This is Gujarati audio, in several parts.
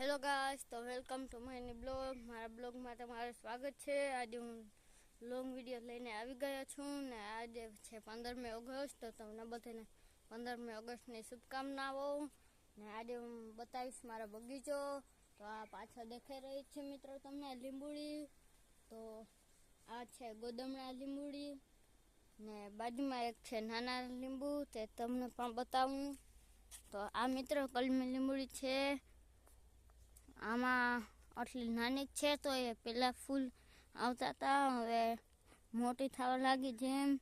હેલો ગાઈસ તો વેલકમ ટુ માય બ્લોગ મારા બ્લોગમાં તમારું સ્વાગત છે. આજે હું લોંગ વીડિયો લઈને આવી ગયો છું ને આજે છે પંદરમી ઓગસ્ટ, તો તમને બધાને પંદરમી ઓગસ્ટની શુભકામનાઓ. ને આજે હું બતાવીશ મારો બગીચો. તો આ પાછળ દેખાઈ રહી છે મિત્રો તમને લીંબુડી. તો આ છે ગોદમણા લીંબુડી. ને બાજુમાં એક છે નાના લીંબુ, તે તમને પણ બતાવું. તો આ મિત્રો કલમી લીંબુડી છે. આમાં આટલી નાની છે તો એ પેલા ફૂલ આવતા હતા, હવે મોટી થવા લાગી જેમ.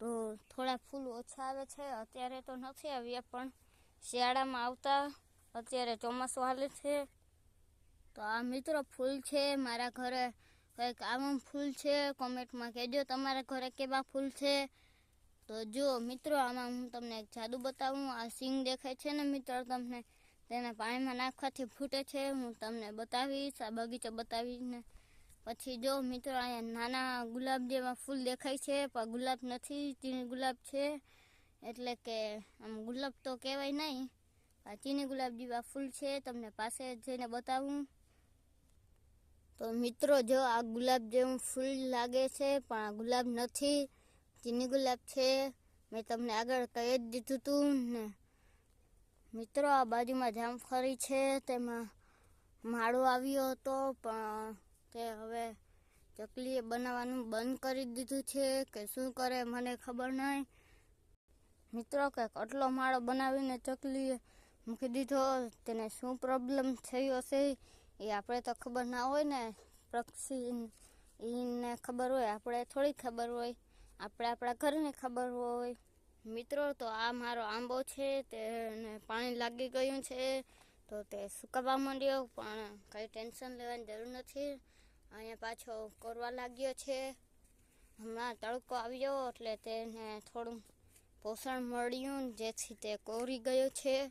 તો થોડા ફૂલ ઓછા આવે છે, અત્યારે તો નથી આવ્યા, પણ શિયાળામાં આવતા, અત્યારે ચોમાસું હાલે છે. તો આ મિત્રો ફૂલ છે, મારા ઘરે કંઈક આવું ફૂલ છે, કોમેન્ટમાં કહેજો તમારા ઘરે કેવા ફૂલ છે. તો જો મિત્રો, આમાં હું તમને એક જાદુ બતાવું, આ સિંગ દેખાય છે ને મિત્રો તમને? તેને પાણીમાં નાખવાથી ફૂટે છે. હું તમને બતાવીશ, આ બગીચો બતાવીને. પછી જો મિત્રો, અહીંયા નાના ગુલાબ જેવા ફૂલ દેખાય છે, પણ ગુલાબ નથી, ચીની ગુલાબ છે. એટલે કે આમ ગુલાબ તો કહેવાય નહીં આ ચીની ગુલાબ જેવા ફૂલ છે. તમને પાસે જઈને બતાવું. તો મિત્રો, જો આ ગુલાબ જેવું ફૂલ લાગે છે, પણ આ ગુલાબ નથી, ચીની ગુલાબ છે. મેં તમને આગળ કહી જ દીધું હતું ને. મિત્રો, આ બાજુમાં જામફળી છે, તેમાં માળો આવ્યો હતો, પણ તે હવે ચકલીએ બનાવવાનું બંધ કરી દીધું છે, કે શું કરે મને ખબર નહીં. મિત્રો કે આટલો માળો બનાવીને ચકલીએ મૂકી દીધો, તેને શું પ્રોબ્લેમ થયો હશે એ આપણે તો ખબર ના હોય ને. પક્ષી ખબર હોય, આપણે થોડી ખબર હોય. આપણે આપણા ઘરની ખબર હોય. મિત્રો, તો આ મારો આંબો છે તેને પાણી લાગી ગયું છે, તો તે સુકાવા માંડ્યો, પણ કંઈ ટેન્શન લેવાની જરૂર નથી. અહીંયા પાછો કોરવા લાગ્યો છે. હમણાં તડકો આવ્યો એટલે તેને થોડું પોષણ મળ્યું, જેથી તે કોરી ગયો છે.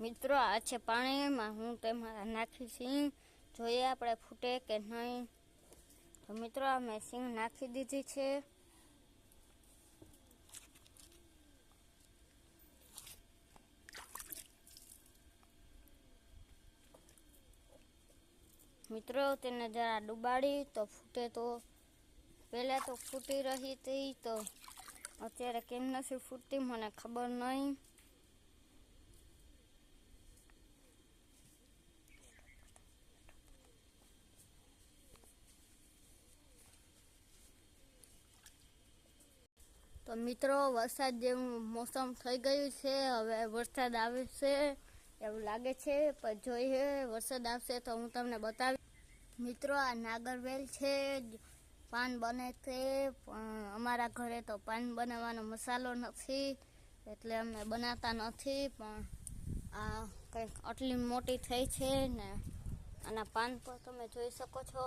મિત્રો, આ છે પાણીમાં હું તેમાં નાખી સિંહ. જોઈએ આપણે ફૂટે કે નહીં. તો મિત્રો મેં સિંગ નાખી દીધી છે. મિત્રો, તેને જરા ડુબાડી તો ફૂટે તો, પહેલાં તો ફૂટી રહી હતી તો અત્યારે કેમ નથી ફૂટતી મને ખબર નહીં તો મિત્રો, વરસાદ જેવું મોસમ થઈ ગયું છે, હવે વરસાદ આવે છે. એવું લાગે છે, પણ જોઈએ વરસાદ આવશે તો હું તમને બતાવી મિત્રો, આ નાગરવેલ છે પાન બને છે, પણ અમારા ઘરે તો પાન બનાવવાનો મસાલો નથી, એટલે અમે બનાવતા નથી, પણ આ કંઈક આટલી મોટી થઈ છે ને, આના પાન પર તમે જોઈ શકો છો.